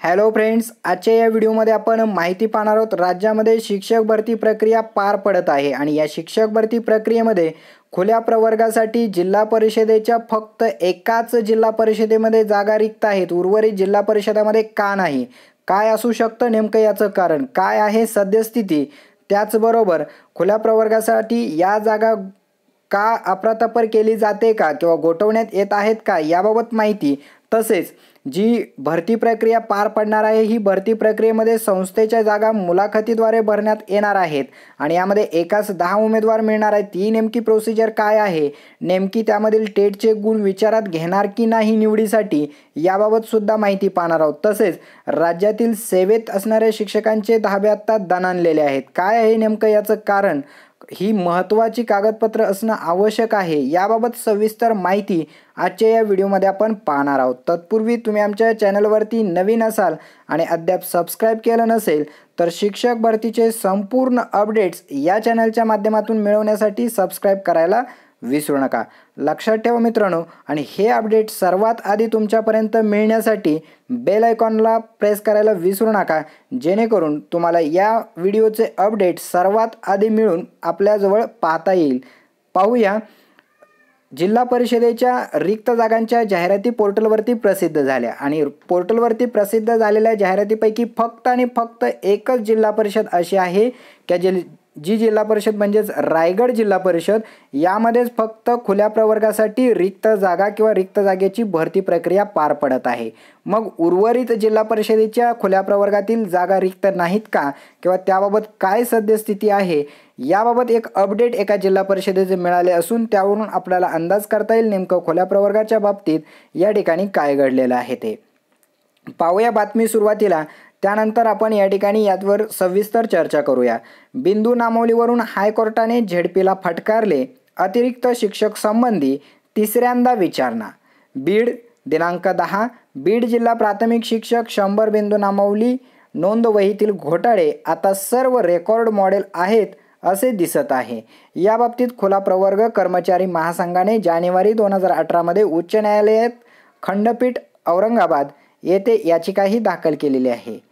Hello friends आजच्या या व्हिडिओमध्ये आपण माहिती पाहणार आहोत राज्यामध्ये शिक्षक भरती प्रक्रिया पार पडत आहे आणि या शिक्षक भरती प्रक्रियेमध्ये खुल्या प्रवर्गासाठी जिल्हा परिषदेच्या फक्त एकाच जिल्हा परिषदेमध्ये जागा रिक्त आहेत उर्वरित जिल्हा परिषदामध्ये का नाही? काय असू शकतं नेमकं याचं कारण? काय आहे सद्यस्थिती? त्याचबरोबर खुल्या प्रवर्गासाठी या जागा का अफरातफर केली जाते का किंवा गोठवण्यात येत आहेत का? याबाबत माहिती तसेच जी भरती प्रक्रिया पार पडणार आहे ही भरती प्रक्रियेमध्ये संस्थेच्या जागा मुलाखतीद्वारे भरण्यात येणार आहेत. आणि यामध्ये एकाच दहा उमेदवार मिळणार आहेत. ती नेमकी प्रोसिजर काय आहे? नेमकी त्यामधील टेटचे गुण विचारात घेणार की नाही निवडीसाठी? याबाबतसुद्धा माहिती पाहणार आहोत. तसेच राज्यातील सेवेत असणाऱ्या शिक्षकांचे धाबे आत्ता दणानलेले आहेत. काय आहे नेमकं याचं कारण? ही महत्त्वाची कागदपत्र असणं आवश्यक आहे. याबाबत सविस्तर माहिती आजच्या या व्हिडिओमध्ये आपण पाहणार आहोत. तत्पूर्वी तुम्ही आमच्या चॅनलवरती नवीन असाल आणि अद्याप सबस्क्राईब केलं नसेल तर शिक्षक भरतीचे संपूर्ण अपडेट्स या चॅनलच्या माध्यमातून मिळवण्यासाठी सबस्क्राईब करायला विसरू नका. लक्षात ठेवा मित्रांनो आणि हे अपडेट सर्वात आधी तुमच्यापर्यंत मिळण्यासाठी बेल आयकॉनला प्रेस करायला विसरू नका. जेणेकरून तुम्हाला या व्हिडिओचे अपडेट सर्वात आधी मिळून आपल्याजवळ पाहता येईल. पाहूया. जिल्हा परिषदेच्या रिक्त जागांच्या जाहिराती पोर्टलवरती प्रसिद्ध झाल्या आणि पोर्टलवरती प्रसिद्ध झालेल्या जाहिरातीपैकी फक्त आणि फक्त एकच जिल्हा परिषद अशी आहे की जे जी जिल्हा परिषद म्हणजेच रायगड जिल्हा परिषद यामध्येच फक्त खुल्या प्रवर्गासाठी रिक्त जागा किंवा रिक्त जागेची भरती प्रक्रिया पार पडत आहे. मग उर्वरित जिल्हा परिषदेच्या खुल्या प्रवर्गातील जागा रिक्त नाहीत का? किंवा त्याबाबत काय सद्यस्थिती आहे? याबाबत एक अपडेट एका जिल्हा परिषदेचे मिळाले असून त्यावरून आपल्याला अंदाज करता येईल नेमकं खुल्या प्रवर्गाच्या बाबतीत या ठिकाणी काय घडलेलं आहे ते. पाहूया बातमी सुरुवातीला. त्यानंतर आपण या ठिकाणी यावर सविस्तर चर्चा करूया. बिंदू नामोलीवरून हायकोर्टाने झेडपीला फटकारले. अतिरिक्त शिक्षक संबंधी तिसऱ्यांदा विचारणा. बीड दिनांक दहा. बीड जिल्हा प्राथमिक शिक्षक शंभर बिंदू नामवली नोंदवहीतील घोटाळे आता सर्व रेकॉर्ड मॉडेल आहेत असे दिसत आहे. याबाबतीत खुला प्रवर्ग कर्मचारी महासंघाने जानेवारी दोन हजार अठरामध्ये उच्च न्यायालयात खंडपीठ औरंगाबाद येथे याचिकाही दाखल केलेली आहे.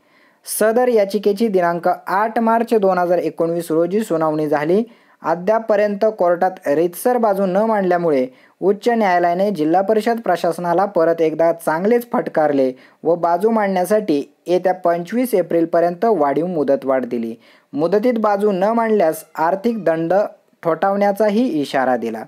सदर याचिकेची दिनांक आठ मार्च दोन हजार एकोणवीस रोजी सुनावणी झाली. अद्यापपर्यंत कोर्टात रितसर बाजू न मांडल्यामुळे उच्च न्यायालयाने जिल्हा परिषद प्रशासनाला परत एकदा चांगलेच फटकारले व बाजू मांडण्यासाठी येत्या पंचवीस एप्रिलपर्यंत वाढीव मुदतवाढ दिली. मुदतीत बाजू न मांडल्यास आर्थिक दंड ठोठावण्याचाही इशारा दिला.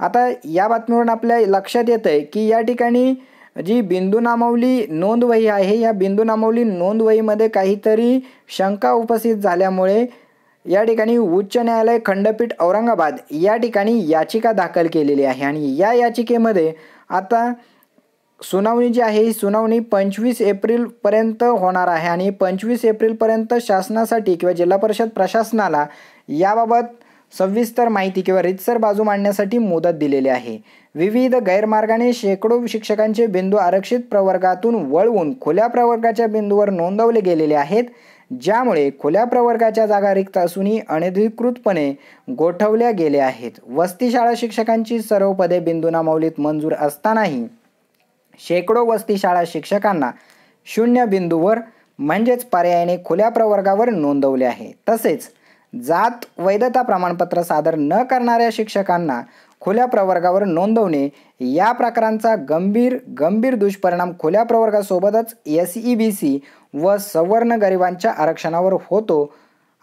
आता या बातमीवरून आपल्या लक्षात येतं आहे की या ठिकाणी जी बिंदू नामवली नोंदवही आहे या बिंदू नामवली नोंदवहीमध्ये काहीतरी शंका उपस्थित झाल्यामुळे या ठिकाणी उच्च न्यायालय खंडपीठ औरंगाबाद या ठिकाणी याचिका दाखल केलेली आहे. आणि या याचिकेमध्ये आता सुनावणी जी आहे ही सुनावणी पंचवीस एप्रिलपर्यंत होणार आहे. आणि पंचवीस एप्रिलपर्यंत शासनासाठी किंवा जिल्हा परिषद प्रशासनाला याबाबत सविस्तर माहिती किंवा रितसर बाजू मांडण्यासाठी मुदत दिलेली आहे. विविध गैरमार्गाने शेकडो शिक्षकांचे बिंदू आरक्षित प्रवर्गातून वळवून खुल्या प्रवर्गाच्या बिंदूवर नोंदवले गेलेले आहेत ज्यामुळे खुल्या प्रवर्गाच्या जागा रिक्त असूनही अनधिकृतपणे गोठवल्या गेल्या आहेत. वस्ती शाळा शिक्षकांची सर्व पदे बिंदू नामावलीत मंजूर असतानाही शेकडो वस्ती शाळा शिक्षकांना शून्य बिंदूवर म्हणजेच पर्यायाने खुल्या प्रवर्गावर नोंदवले आहे. तसेच जात वैधता प्रमाणपत्र सादर न करणाऱ्या शिक्षकांना खुल्या प्रवर्गावर नोंदवणे या प्रकारांचा गंभीर गंभीर दुष्परिणाम खुल्या प्रवर्गासोबतच एस ई बी सी व सवर्ण गरिबांच्या आरक्षणावर होतो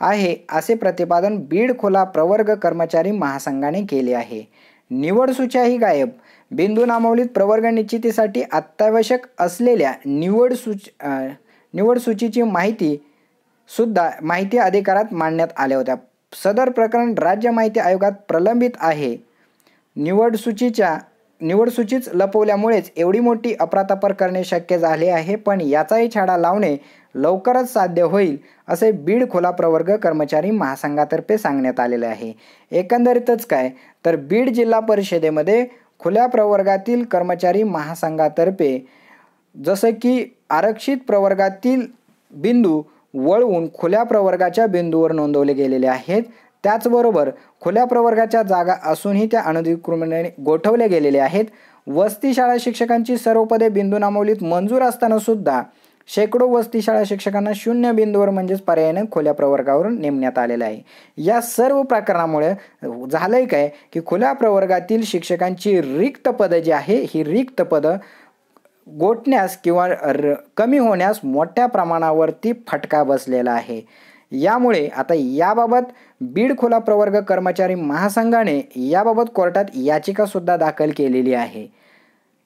आहे असे प्रतिपादन बीड खुला प्रवर्ग कर्मचारी महासंघाने केले आहे. निवड सूच्याही गायब. बिंदू नामवलीत प्रवर्ग निश्चितीसाठी अत्यावश्यक असलेल्या निवड सूच निवड सूचीची माहिती सुद्धा माहिती अधिकारात मांडण्यात आल्या होत्या. सदर प्रकरण राज्य माहिती आयोगात प्रलंबित आहे. निवड सूचीच्या निवड सूचीच लपवल्यामुळेच एवढी मोठी अफरातफर करणे शक्य झाले आहे पण याचाही छाडा लावणे लवकरच साध्य होईल असे बीड खोला प्रवर्ग कर्मचारी महासंघातर्फे सांगण्यात आलेले आहे. एकंदरीतच काय तर बीड जिल्हा परिषदेमध्ये खुल्या प्रवर्गातील कर्मचारी महासंघातर्फे जसं की आरक्षित प्रवर्गातील बिंदू वळवून खुल्या प्रवर्गाच्या बिंदूवर नोंदवले गेलेले आहेत. त्याचबरोबर खुल्या प्रवर्गाच्या जागा असूनही त्या अनधिकृतपणे गोठवल्या गेलेल्या आहेत. वस्ती शाळा शिक्षकांची सर्व पदे बिंदू नामवलीत मंजूर असताना सुद्धा शेकडो वस्ती शाळा शिक्षकांना शून्य बिंदूवर म्हणजेच पर्यायाने खुल्या प्रवर्गावरून नेमण्यात आलेलं आहे. या सर्व प्रकरणामुळे झालंय काय की खुल्या प्रवर्गातील शिक्षकांची रिक्त पदं जी आहे ही रिक्त पदं गोठण्यास किंवा र कमी होण्यास मोठ्या प्रमाणावरती फटका बसलेला आहे. यामुळे आता याबाबत बीड खुला प्रवर्ग कर्मचारी महासंघाने याबाबत कोर्टात याचिकासुद्धा दाखल केलेली आहे.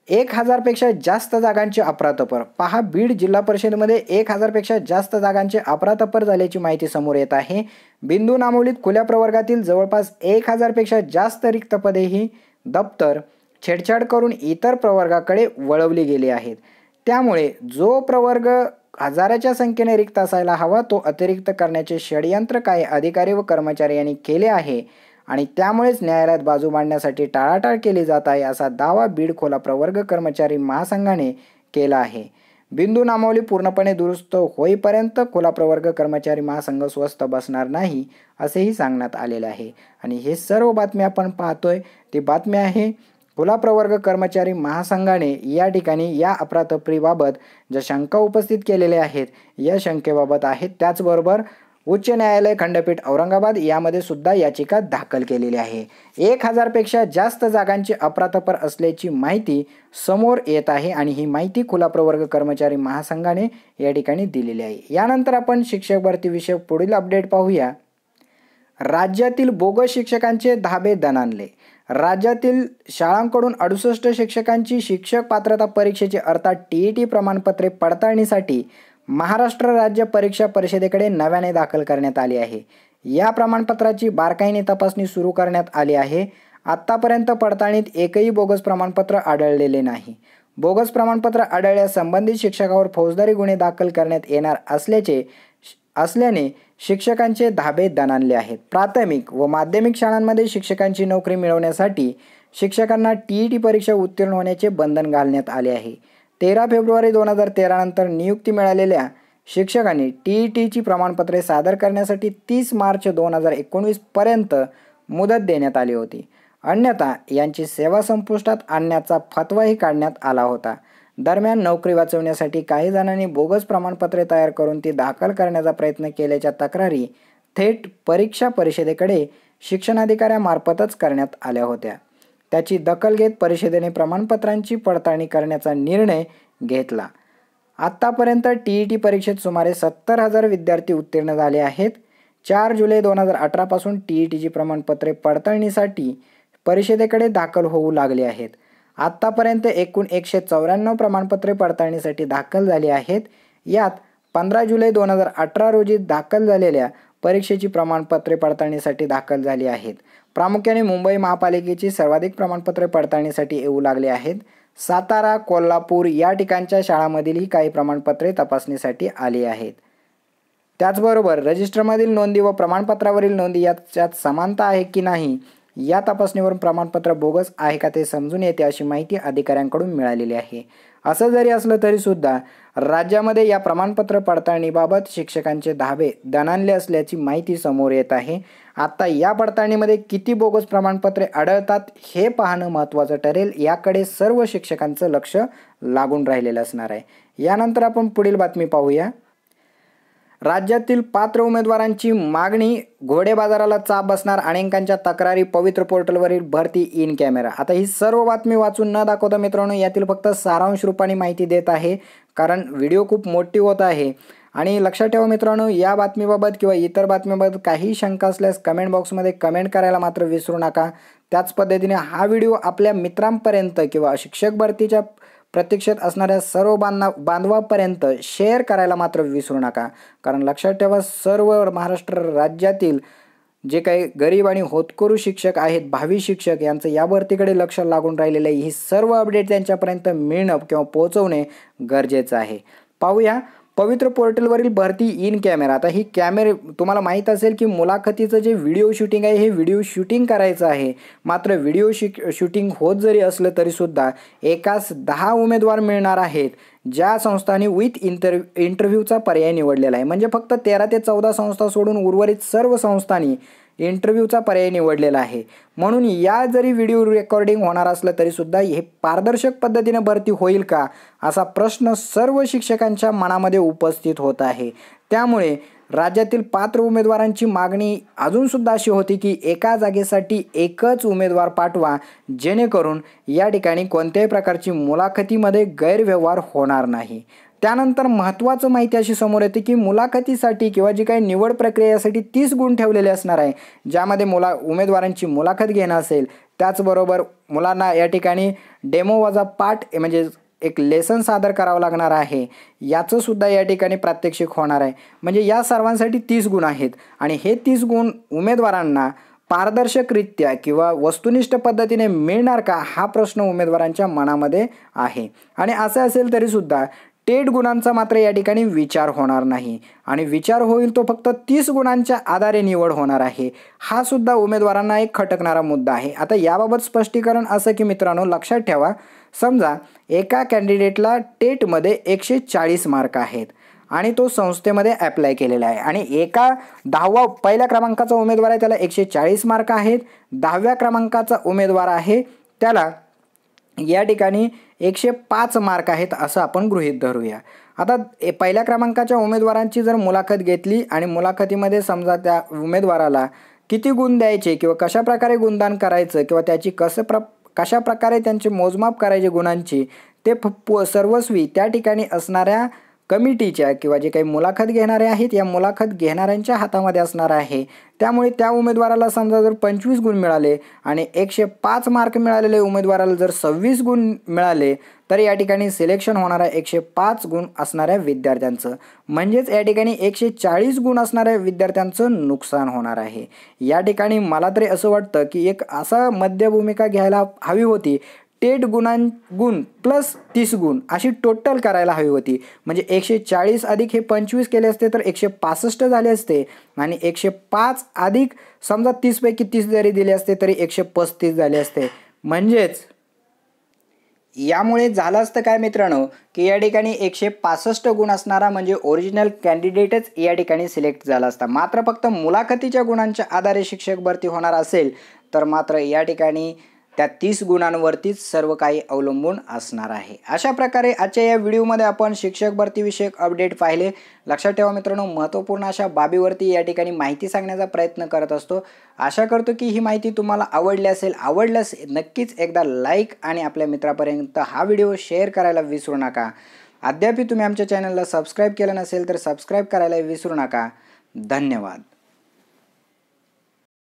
एक हजारपेक्षा जास्त जागांचे अपरातपर. पहा बीड जिल्हा परिषदेमध्ये एक हजारपेक्षा जास्त जागांचे अपरातपर झाल्याची माहिती समोर येत आहे. बिंदू नामोलीत खुल्या प्रवर्गातील जवळपास एक हजारपेक्षा जास्त रिक्त पदेही दप्तर छेडछाड करून इतर प्रवर्गाकडे वळवली गेली आहेत. त्यामुळे जो प्रवर्ग हजाराच्या संख्येने रिक्त असायला हवा तो अतिरिक्त करण्याचे षडयंत्र काही अधिकारी व कर्मचारी यांनी केले आहे आणि त्यामुळेच न्यायालयात बाजू मांडण्यासाठी टाळाटाळ केली जात आहे असा दावा बीड खोला प्रवर्ग कर्मचारी महासंघाने केला आहे. बिंदू नामावली पूर्णपणे दुरुस्त होईपर्यंत खोला प्रवर्ग कर्मचारी महासंघ स्वस्त बसणार नाही असेही सांगण्यात आलेले आहे. आणि हे सर्व बातम्या आपण पाहतोय. ती बातमी आहे खुला प्रवर्ग कर्मचारी महासंघाने या ठिकाणी या अपरातपरीबाबत ज्या शंका उपस्थित केलेल्या आहेत या शंकेबाबत आहेत त्याचबरोबर उच्च न्यायालय खंडपीठ औरंगाबाद यामध्ये सुद्धा याचिका दाखल केलेली आहे. एक हजारपेक्षा जास्त जागांची अपरातपर असल्याची माहिती समोर येत आहे आणि ही माहिती खुला प्रवर्ग कर्मचारी महासंघाने या ठिकाणी दिलेली आहे. यानंतर आपण शिक्षक भरतीविषयक पुढील अपडेट पाहूया. राज्यातील बोगस शिक्षकांचे धाबे दणानले राज्यातील शाळांकडून अडुसष्ट शिक्षकांची शिक्षक पात्रता परीक्षेची अर्थात टी ई टी प्रमाणपत्रे पडताळणीसाठी महाराष्ट्र राज्य परीक्षा परिषदेकडे नव्याने दाखल करण्यात आली आहे. या प्रमाणपत्राची बारकाईने तपासणी सुरू करण्यात आली आहे. आत्तापर्यंत पडताळणीत एकही बोगस प्रमाणपत्र आढळलेले नाही. बोगस प्रमाणपत्र आढळल्यास संबंधित शिक्षकावर फौजदारी गुन्हे दाखल करण्यात येणार असल्याचे असल्याने शिक्षकांचे धाबे दणाणले आहेत. प्राथमिक व माध्यमिक शाळांमध्ये शिक्षकांची नोकरी मिळवण्यासाठी शिक्षकांना टी ई टी परीक्षा उत्तीर्ण होण्याचे बंधन घालण्यात आले आहे. तेरा फेब्रुवारी दोन हजार तेरानंतर नियुक्ती मिळालेल्या शिक्षकांनी टी ई टीची प्रमाणपत्रे सादर करण्यासाठी तीस मार्च दोन हजार एकोणवीसपर्यंत मुदत देण्यात आली होती. अन्यथा यांची सेवा संपुष्टात आणण्याचा फतवाही काढण्यात आला होता. दरम्यान नोकरी वाचवण्यासाठी काही जणांनी बोगस प्रमाणपत्रे तयार करून ती दाखल करण्याचा प्रयत्न केल्याच्या तक्रारी थेट परीक्षा परिषदेकडे शिक्षणाधिकाऱ्यामार्फतच करण्यात आल्या होत्या. त्याची दखल घेत परिषदेने प्रमाणपत्रांची पडताळणी करण्याचा निर्णय घेतला. आत्तापर्यंत टी ई टी परीक्षेत सुमारे सत्तर हजार विद्यार्थी उत्तीर्ण झाले आहेत. चार जुलै दोन हजार अठरापासून टी ई टीची प्रमाणपत्रे पडताळणीसाठी परिषदेकडे दाखल होऊ लागले आहेत. आत्तापर्यंत एकूण एकशे चौऱ्याण्णव प्रमाणपत्रे पडताळणीसाठी दाखल झाली आहेत. यात पंधरा जुलै दोन हजार अठरा रोजी दाखल झालेल्या परीक्षेची प्रमाणपत्रे पडताळणीसाठी दाखल झाली आहेत. प्रामुख्याने मुंबई महापालिकेची सर्वाधिक प्रमाणपत्रे पडताळणीसाठी येऊ लागले आहेत. सातारा कोल्हापूर या ठिकाणच्या शाळांमधीलही काही प्रमाणपत्रे तपासणीसाठी आली आहेत. त्याचबरोबर रजिस्टरमधील नोंदी व प्रमाणपत्रावरील नोंदी याच्यात समानता आहे की नाही या तपासणीवरून प्रमाणपत्र बोगस आहे का ते समजून येते अशी माहिती अधिकाऱ्यांकडून मिळालेली आहे. असं जरी असलं तरी सुद्धा राज्यामध्ये या प्रमाणपत्र पडताळणीबाबत शिक्षकांचे धाबे दणानले असल्याची माहिती समोर येत आहे. आता या पडताळणीमध्ये किती बोगस प्रमाणपत्रे आढळतात हे पाहणं महत्त्वाचं ठरेल याकडे सर्व शिक्षकांचं लक्ष लागून राहिलेलं असणार आहे. यानंतर आपण पुढील बातमी पाहूया. राज्यातील पात्र उमेदवारांची मागणी घोडे बाजाराला चाप बसणार अनेकांच्या तक्रारी पवित्र पोर्टलवरील भरती इन कॅमेरा. आता ही सर्व बातमी वाचून न दाखवता मित्रांनो यातील फक्त सारांश रूपाने माहिती देत आहे कारण व्हिडिओ खूप मोठी होत आहे. आणि लक्षात ठेवा मित्रांनो या बातमीबाबत किंवा इतर बातमीबाबत काही शंका असल्यास कमेंट बॉक्समध्ये कमेंट करायला मात्र विसरू नका. त्याच पद्धतीने हा व्हिडिओ आपल्या मित्रांपर्यंत किंवा शिक्षक भरतीच्या प्रतीक्षेत असणाऱ्या सर्व बांधा बांधवापर्यंत शेअर करायला मात्र विसरू नका. कारण लक्षात ठेवा सर्व महाराष्ट्र राज्यातील जे काही गरीब आणि होतकरू शिक्षक आहेत भावी शिक्षक यांचं या भरतीकडे लक्ष लागून राहिलेलं आहे. ही सर्व अपडेट त्यांच्यापर्यंत मिळणं किंवा पोहोचवणे गरजेचं आहे. पाहूया पवित्र पोर्टलवरील भरती इन कॅमेरा. आता ही कॅमेरे तुम्हाला माहीत असेल की मुलाखतीचं जे व्हिडिओ शूटिंग आहे हे व्हिडिओ शूटिंग करायचं आहे. मात्र व्हिडिओ शूट शूटिंग होत जरी असलं तरीसुद्धा एकाच दहा उमेदवार मिळणार आहेत ज्या संस्थांनी विथ इंटर इंटरव्ह्यूचा पर्याय निवडलेला आहे. म्हणजे फक्त तेरा ते चौदा संस्था सोडून उर्वरित सर्व संस्थांनी इंटरव्ह्यूचा पर्याय निवडलेला आहे. म्हणून या जरी व्हिडिओ रेकॉर्डिंग होणार असलं तरीसुद्धा हे पारदर्शक पद्धतीने भरती होईल का असा प्रश्न सर्व शिक्षकांच्या मनामध्ये उपस्थित होत आहे. त्यामुळे राज्यातील पात्र उमेदवारांची मागणी अजूनसुद्धा अशी होती की एका जागेसाठी एकच उमेदवार पाठवा जेणेकरून या ठिकाणी कोणत्याही प्रकारची मुलाखतीमध्ये गैरव्यवहार होणार नाही. त्यानंतर महत्त्वाचं माहिती अशी समोर येते की मुलाखतीसाठी किंवा जी काही निवड प्रक्रियेसाठी तीस गुण ठेवलेले असणार आहे ज्यामध्ये मुला उमेदवारांची मुलाखत घेणं असेल. त्याचबरोबर मुलांना या ठिकाणी डेमो वजा पाठ म्हणजे एक लेसन सादर करावं लागणार आहे. याचंसुद्धा या ठिकाणी प्रात्यक्षिक होणार आहे. म्हणजे या सर्वांसाठी तीस गुण आहेत. आणि हे तीस गुण उमेदवारांना पारदर्शकरित्या किंवा वस्तुनिष्ठ पद्धतीने मिळणार का हा प्रश्न उमेदवारांच्या मनामध्ये आहे. आणि असं असेल तरीसुद्धा टेट गुणांचा मात्र या ठिकाणी विचार होणार नाही. आणि विचार होईल तो फक्त तीस गुणांच्या आधारे निवड होणार आहे. हा सुद्धा उमेदवारांना एक खटकणारा मुद्दा आहे. आता याबाबत स्पष्टीकरण असं की मित्रांनो लक्षात ठेवा. समजा एका कॅन्डिडेटला टेटमध्ये एकशे चाळीस मार्क आहेत आणि तो संस्थेमध्ये ॲप्लाय केलेला आहे. आणि एका दहावा पहिल्या क्रमांकाचा उमेदवार आहे त्याला एकशे चाळीस मार्क आहेत. दहाव्या क्रमांकाचा उमेदवार आहे त्याला या ठिकाणी एकशे पाच मार्क आहेत असं आपण गृहीत धरूया. आता पहिल्या क्रमांकाच्या उमेदवारांची जर मुलाखत घेतली आणि मुलाखतीमध्ये समजा त्या उमेदवाराला किती गुण द्यायचे किंवा कशा प्रकारे गुणदान करायचं किंवा त्याची कसं प्र कशा प्रकारे त्यांचे मोजमाप करायचे गुणांची ते फ सर्वस्वी त्या ठिकाणी असणाऱ्या कमिटीच्या किंवा जे काही मुलाखत घेणारे आहेत या मुलाखत घेणाऱ्यांच्या हातामध्ये असणार आहे. त्यामुळे त्या उमेदवाराला समजा जर पंचवीस गुण मिळाले आणि एकशे पाच मार्क मिळालेले उमेदवाराला जर सव्वीस गुण मिळाले तर या ठिकाणी सिलेक्शन होणाऱ्या एकशे पाच गुण असणाऱ्या विद्यार्थ्यांचं. म्हणजेच या ठिकाणी एकशे चाळीस गुण असणाऱ्या विद्यार्थ्यांचं नुकसान होणार आहे. या ठिकाणी मला तरी असं वाटतं की एक असा मध्यभूमिका घ्यायला हवी होती तेट गुणां गुण प्लस तीस गुण अशी टोटल करायला हवी होती. म्हणजे एकशे चाळीस अधिक हे पंचवीस केले असते तर एकशे पासष्ट झाले असते. आणि एकशे पाच अधिक समजा तीसपैकी तीस जरी दिले असते तरी एकशे पस्तीस झाले असते. म्हणजेच यामुळे झालं असतं काय मित्रांनो? की या ठिकाणी एकशे पासष्ट गुण असणारा म्हणजे ओरिजिनल कॅन्डिडेटच या ठिकाणी सिलेक्ट झाला असता. मात्र फक्त मुलाखतीच्या गुणांच्या आधारे शिक्षक भरती होणार असेल तर मात्र या ठिकाणी त्या तीस गुणांवरतीच सर्व काही अवलंबून असणार आहे. अशा प्रकारे आजच्या या व्हिडिओमध्ये आपण शिक्षक भरतीविषयक अपडेट पाहिले. लक्षात ठेवा मित्रांनो महत्त्वपूर्ण अशा बाबीवरती या ठिकाणी माहिती सांगण्याचा प्रयत्न करत असतो. आशा करतो की ही माहिती तुम्हाला आवडली असेल. आवडल्यास नक्कीच एकदा लाईक आणि आपल्या मित्रापर्यंत हा व्हिडिओ शेअर करायला विसरू नका. अद्याप तुम्ही आमच्या चॅनलला सबस्क्राईब केलं नसेल तर सबस्क्राईब करायला विसरू नका. धन्यवाद.